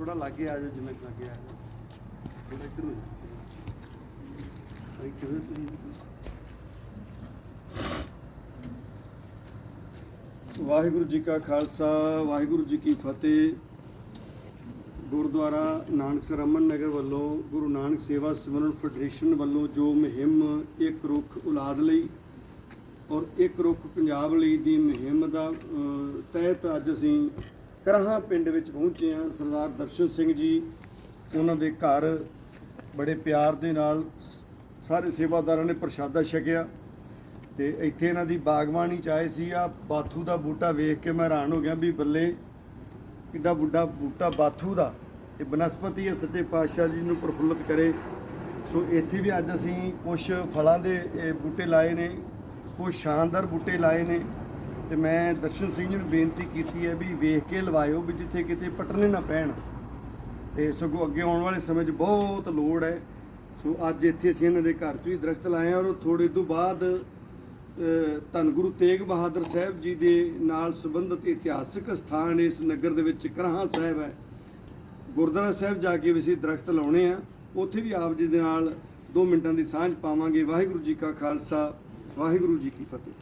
ਥੋੜਾ ਲਾਗੇ ਆ ਜਾਓ, ਜਿਵੇਂ ਲਾਗੇ ਆ ਜਾਓ। ਥੋੜਾ ਇੱਧਰ ਨੂੰ ਇੱਥੇ ਹੋਏ ਤੁਸੀਂ? ਵਾਹਿਗੁਰੂ ਜੀ ਕਾ ਖਾਲਸਾ, ਵਾਹਿਗੁਰੂ ਜੀ ਕੀ ਫਤਿਹ। ਗੁਰਦੁਆਰਾ ਨਾਨਕਸਰ ਅਮਨ ਨਗਰ ਵੱਲੋਂ ਗੁਰੂ ਨਾਨਕ ਸੇਵਾ ਸਿਮਰਨ ਫੈਡਰੇਸ਼ਨ ਵੱਲੋਂ ਜੋ ਮੁਹਿੰਮ ਇੱਕ ਰੁੱਖ ਔਲਾਦ ਲਈ ਔਰ ਇੱਕ ਰੁੱਖ ਪੰਜਾਬ ਲਈ ਦੀ ਮੁਹਿੰਮ ਦਾ ਤਹਿਤ ਅੱਜ ਅਸੀਂ ਕਰਹਾਂ ਪਿੰਡ ਵਿੱਚ ਪਹੁੰਚੇ ਹਾਂ, ਸਰਦਾਰ ਦਰਸ਼ਨ ਸਿੰਘ ਜੀ। ਉਹਨਾਂ ਦੇ ਘਰ ਬੜੇ ਪਿਆਰ ਦੇ ਨਾਲ ਸ- ਸਾਰੇ ਸੇਵਾਦਾਰਾਂ ਨੇ ਪ੍ਰਸ਼ਾਦਾ ਛਕਿਆ। ਤੇ ਇੱਥੇ ਇਹਨਾਂ ਦੀ ਬਾਗਬਾਨੀ ਚ ਆਏ ਸੀ। ਆ ਬਾਥੂ ਦਾ ਬੂਟਾ ਵੇਖ ਕੇ ਮੈਂ ਹੈਰਾਨ ਹੋ ਗਿਆ ਵੀ ਬੱਲੇ ਕਿੱਡਾ ਵੱਡਾ ਬੂਟਾ ਬਾਥੂ ਦਾ। ਇਹ ਬਨਸਪਤੀ ਹੈ, ਸੱਚੇ ਪਾਤਸ਼ਾਹ ਜੀ ਨੂੰ ਪ੍ਰਫੁੱਲਤ ਕਰੇ। ਸੋ ਇੱਥੇ ਵੀ ਅੱਜ ਅਸੀਂ ਕੁਝ ਫਲਾਂ ਦੇ ਬੂਟੇ ਲਾਏ ਨੇ ਕੁਝ ਸ਼ਾਨਦਾਰ ਬੂਟੇ ਲਾਏ ਨੇ। ਤੇ ਮੈਂ ਦਰਸ਼ਨ ਸਿੰਘ ਜੀ ਨੂੰ ਬੇਨਤੀ ਕੀਤੀ ਹੈ ਵੀ ਵੇਖ ਕੇ ਲਵਾਇਓ ਵੀ ਜਿੱਥੇ ਕਿਤੇ ਪਟਨੇ ਨਾ ਪੈਣ। ਤੇ ਸਗੋਂ ਅੱਗੇ ਆਉਣ ਵਾਲੇ ਸਮੇਂ 'ਚ ਬਹੁਤ ਲੋੜ ਹੈ। ਸੋ ਅੱਜ ਇੱਥੇ ਅਸੀਂ ਇਹਨਾਂ ਦੇ ਘਰ 'ਚ ਵੀ ਦਰਖਤ ਲਾਏ ਔਰ ਥੋੜੇ ਤੋਂ ਬਾਅਦ ਧੰਨ ਗੁਰੂ ਤੇਗ ਬਹਾਦਰ ਸਾਹਿਬ ਜੀ ਦੇ ਨਾਲ ਸੰਬੰਧਿਤ ਇਤਿਹਾਸਕ ਸਥਾਨ ਇਸ ਨਗਰ ਦੇ ਵਿੱਚ ਕਰਹਾਂ ਸਾਹਿਬ ਹੈ। ਗੁਰਦੁਆਰਾ ਸਾਹਿਬ ਜਾ ਕੇ ਵੀ ਅਸੀਂ ਦਰਖਤ ਲਾਉਣੇ ਆ। ਉੱਥੇ ਵੀ ਆਪ ਜੀ ਦੇ ਨਾਲ 2 ਮਿੰਟਾਂ ਦੀ ਸਾਂਝ ਪਾਵਾਂਗੇ। ਵਾਹਿਗੁਰੂ ਜੀ ਕਾ ਖਾਲਸਾ, ਵਾਹਿਗੁਰੂ ਜੀ ਕੀ ਫਤਿਹ।